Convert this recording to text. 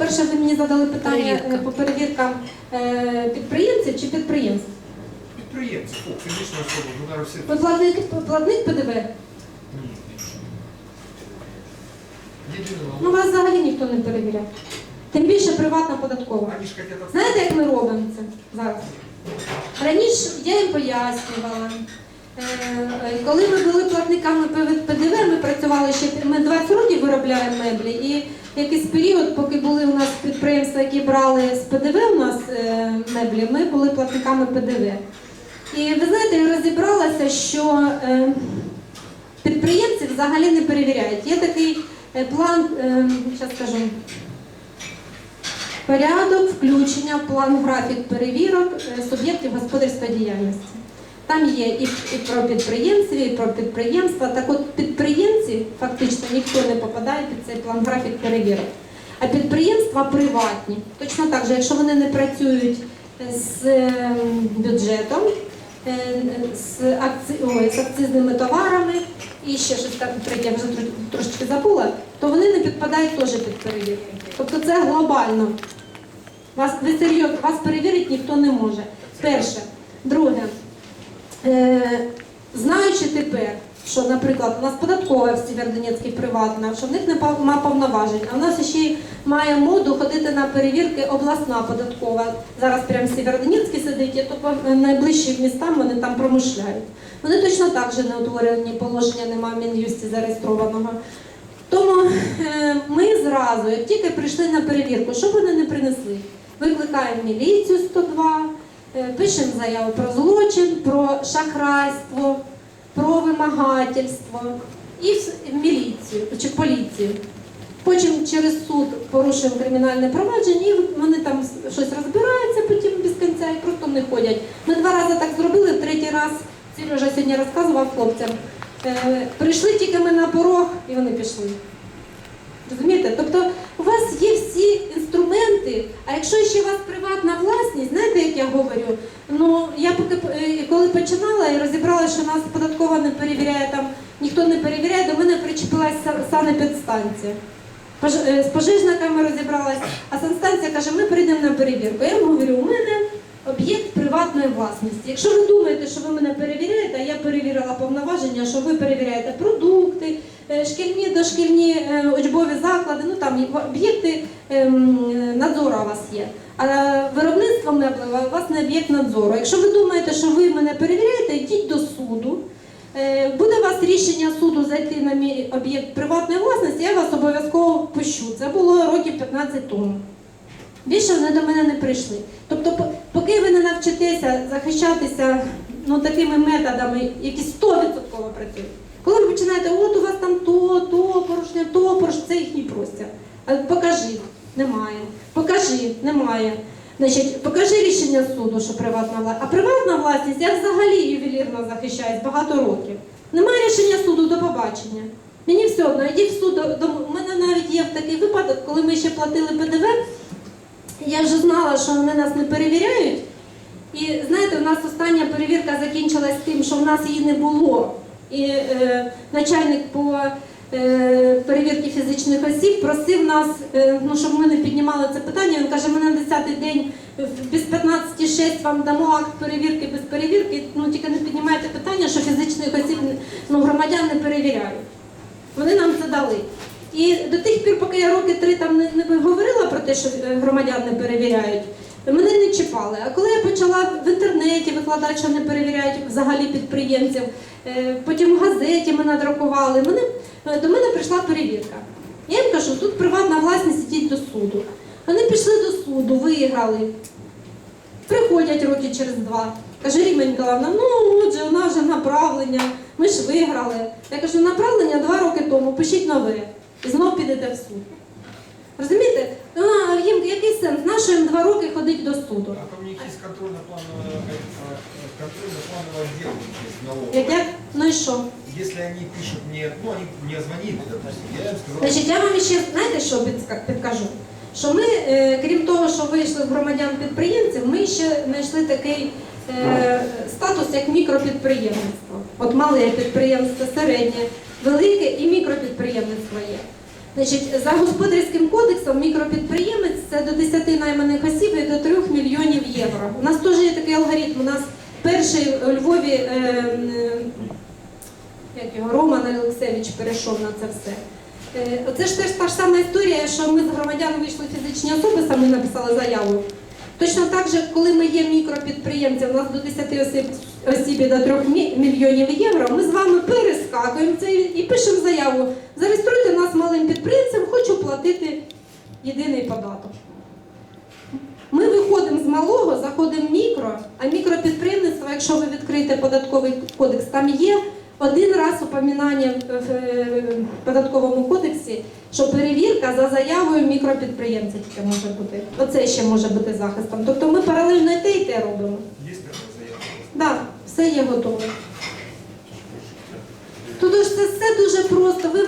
по-перше, ви мені задали питання Перевірка. е, по перевіркам е, підприємців чи підприємств. Підприємці, о, фізична особа, ну зараз всі. Платник, платник ПДВ? Ні. Єдине, Ну вас взагалі ніхто не перевіряє. Тим більше приватна податкова. Знаєте, як ми робимо це зараз? Раніше я їм пояснювала. Е, Коли ми були платниками ПДВ, ми працювали ще ми 20 років виробляємо меблі, і якийсь період, поки були у нас підприємства, які брали з ПДВ у нас е, меблі, ми були платниками ПДВ. І ви знаєте, я розібралася, що е, підприємці взагалі не перевіряють. Є такий план, зараз скажу, Порядок включення план графік перевірок суб'єктів господарської діяльності. Там є і, і про підприємців, і про підприємства. Так от підприємці фактично ніхто не попадає під цей план графік перевірок. А підприємства приватні. Точно так же, якщо вони не працюють з е, бюджетом, е, з, акці... ой, з акцизними товарами і ще щось там третє, вже трошечки забула, то вони не підпадають теж під перевірку. Тобто це глобально. Вас, ви серйозно, вас перевірити ніхто не може. Перше. Друге, знаючи тепер, що, наприклад, у нас податкова в Сєвєродонецькій приватна, що в них нема повноважень, а в нас ще має моду ходити на перевірки обласна податкова. Зараз прямо в Сєвєродонецькій сидить, і то по найближчим містам вони там промишляють. Вони точно так же не утворені, положення немає в Мін'юсті зареєстрованого. Тому е, ми зразу, як тільки прийшли на перевірку, що б вони не принесли, викликаємо міліцію 102, е, пишемо заяву про злочин, про шахрайство, про вимагательство і в міліцію чи в поліцію. Потім через суд порушуємо кримінальне провадження, і вони там щось розбираються потім без кінця і просто не ходять. Ми два рази так зробили, третій раз Сережа сьогодні розказував хлопцям. Е, прийшли тільки ми на порог і вони пішли. Розумієте? Тобто а якщо ще у вас приватна власність, знаєте, як я говорю, ну я поки е, коли починала і розібрала, що нас податкова не перевіряє, там ніхто не перевіряє, до мене причепилася санепідстанція. Пож- е, З пожежниками розібралась, а санстанція каже, ми прийдемо на перевірку. Я їм говорю, у мене об'єкт приватної власності. Якщо ви думаєте, що ви мене перевіряєте, а я перевірила повноваження, що ви перевіряєте продукти, шкільні, дошкільні е, учбові заклади, ну там об'єкти ем, надзору у вас є. А виробництво меблеве у вас не об'єкт надзору. Якщо ви думаєте, що ви мене перевіряєте, йдіть до суду. Е, Буде у вас рішення суду зайти на мій об'єкт приватної власності, я вас обов'язково пущу. Це було років 15 тому. Більше вони до мене не прийшли. Тобто, поки ви не навчитеся захищатися ну, такими методами, які 100% працюють. Коли ви починаєте, от у вас там то, то, порушення, то, порушення, це їхній простір. А покажи, немає. Покажи, немає. Значить, покажи рішення суду, що приватна власність. А приватна власність я взагалі ювелірно захищаюсь багато років. Немає рішення суду до побачення. Мені все одно, йдіть в суд. До. У мене навіть є такий випадок, коли ми ще платили ПДВ. Я вже знала, що вони нас не перевіряють. І знаєте, у нас остання перевірка закінчилась тим, що в нас її не було. І е, начальник по е, перевірці фізичних осіб просив нас, е, ну, щоб ми не піднімали це питання. Він каже, ми на 10-й день без 15.06 вам дамо акт перевірки без перевірки. Ну тільки не піднімайте питання, що фізичних осіб ну, громадян не перевіряють. Вони нам це дали. І до тих пір, поки я роки три там не, не говорила про те, що е, громадян не перевіряють, мене не чіпали. А коли я почала в інтернеті викладати, що не перевіряють взагалі підприємців, е, потім в газеті ми надрукували, мене, е, до мене прийшла перевірка. Я їм кажу, тут приватна власність ідіть до суду. Вони пішли до суду, виграли. Приходять роки через два. Каже Ріма Ніколаївна, ну отже, у нас же направлення, ми ж виграли. Я кажу, направлення два роки тому, пишіть нове. І знов підете в суд. Розумієте? А, їм який сенс? Нащо їм два роки ходити до суду? А там у них есть контрольно-плановое контрольно-плановое отдел есть налоговое. Як як? Ну і що? Если они пишут мне, ну они мне звонили, допустим, я им сказал, Значить, я вам ще знаєте, що підска- підкажу? Що ми, е, крім того, що вийшли в громадян підприємців, ми ще знайшли такий е, статус як мікропідприємництво. От мале підприємство, середнє, велике і мікропідприємництво є. Значить, за господарським кодексом мікропідприємець це до 10 найманих осіб і до 3 мільйонів євро. У нас теж є такий алгоритм. У нас перший у Львові е, як його, Роман Олексевич перейшов на це все. Е, Це ж теж та ж сама історія, що ми з громадян вийшли фізичні особи, самі написали заяву. Точно так же, коли ми є мікропідприємцем, у нас до 10 осіб, осіб і до 3 мільйонів євро, ми з вами перескакуємо це і пишемо заяву. Зареєструйте нас малим підприємцем, хочу платити єдиний податок. Ми виходимо з малого, заходимо в мікро, а мікропідприємництво, якщо ви відкриєте податковий кодекс, там є один раз упоминання в податковому кодексі, що перевірка за заявою мікропідприємця тільки може бути. Оце ще може бути захистом. Тобто ми паралельно і те, і те робимо. Такая заявка? Так, все є готове. Тут ж це все дуже просто. Ви